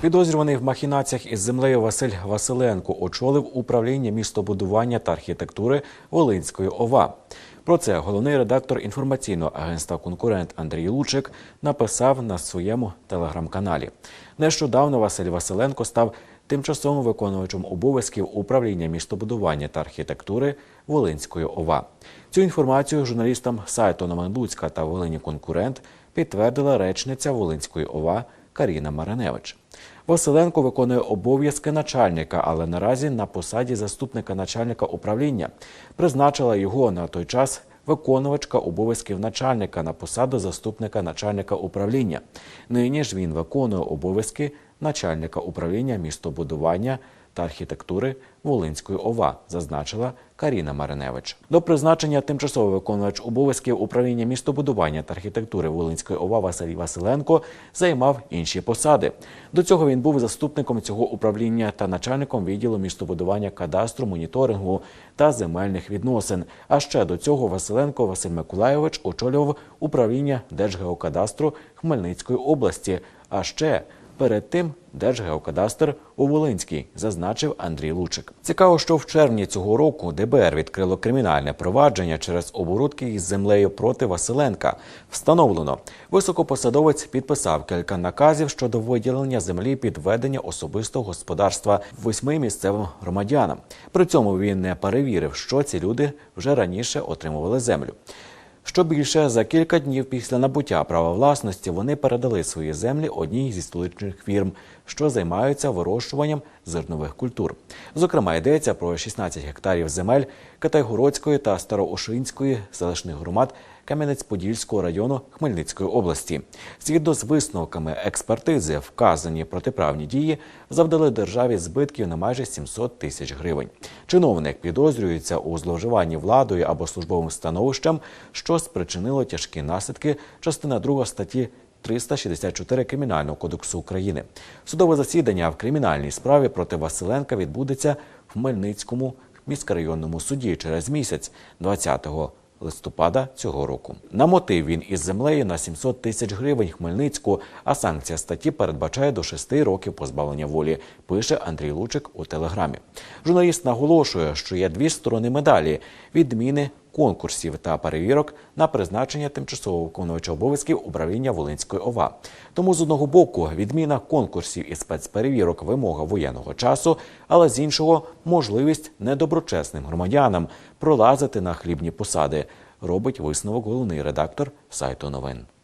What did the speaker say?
Підозрюваний в махінаціях із землею Василь Василенко очолив управління містобудування та архітектури Волинської ОВА. Про це головний редактор інформаційного агентства Конкурент Андрій Лучик написав на своєму телеграм-каналі. Нещодавно Василь Василенко став тимчасовим виконувачем обов'язків управління містобудування та архітектури Волинської ОВА. Цю інформацію журналістам сайту Номен та Волині Конкурент підтвердила речниця Волинської ОВА Каріна Мариневич. Василенко виконує обов'язки начальника, але наразі на посаді заступника начальника управління. Призначила його на той час виконувачка обов'язків начальника на посаду заступника начальника управління. Нині ж він виконує обов'язки начальника управління містобудування та архітектури Волинської ОВА, зазначила Каріна Мариневич. До призначення тимчасово виконувач обов'язків управління містобудування та архітектури Волинської ОВА Василь Василенко займав інші посади. До цього він був заступником цього управління та начальником відділу містобудування кадастру, моніторингу та земельних відносин. А ще до цього Василенко Василь Миколайович очолював управління Держгеокадастру Хмельницької області. А ще Перед тим Держгеокадастр у Волинській, зазначив Андрій Лучик. Цікаво, що в червні цього року ДБР відкрило кримінальне провадження через оборудки із землею проти Василенка. Встановлено, високопосадовець підписав кілька наказів щодо виділення землі під ведення особистого господарства восьми місцевим громадянам. При цьому він не перевірив, що ці люди вже раніше отримували землю. Що більше, за кілька днів після набуття права власності вони передали свої землі одній зі столичних фірм, що займаються вирощуванням зернових культур. Зокрема, йдеться про 16 гектарів земель Катайгородської та Староошинської селищних громад Кам'янець-Подільського району Хмельницької області. Згідно з висновками експертизи, вказані протиправні дії завдали державі збитків на майже 700 тисяч гривень. Чиновник підозрюється у зловживанні владою або службовим становищем, що спричинило тяжкі наслідки. Частина 2 статті 364 Кримінального кодексу України. Судове засідання в кримінальній справі проти Василенка відбудеться в Хмельницькому міськрайонному суді через місяць 20 листопада цього року. На мотив він із землею на 700 тисяч гривень Хмельницьку, а санкція статті передбачає до 6 років позбавлення волі, пише Андрій Лучик у телеграмі. Журналіст наголошує, що є дві сторони медалі відміни конкурсів та перевірок на призначення тимчасово виконувача обов'язків управління Волинської ОВА. Тому з одного боку відміна конкурсів і спецперевірок вимога воєнного часу, але з іншого можливість недоброчесним громадянам пролазити на хлібні посади. Робить висновок головний редактор сайту новин.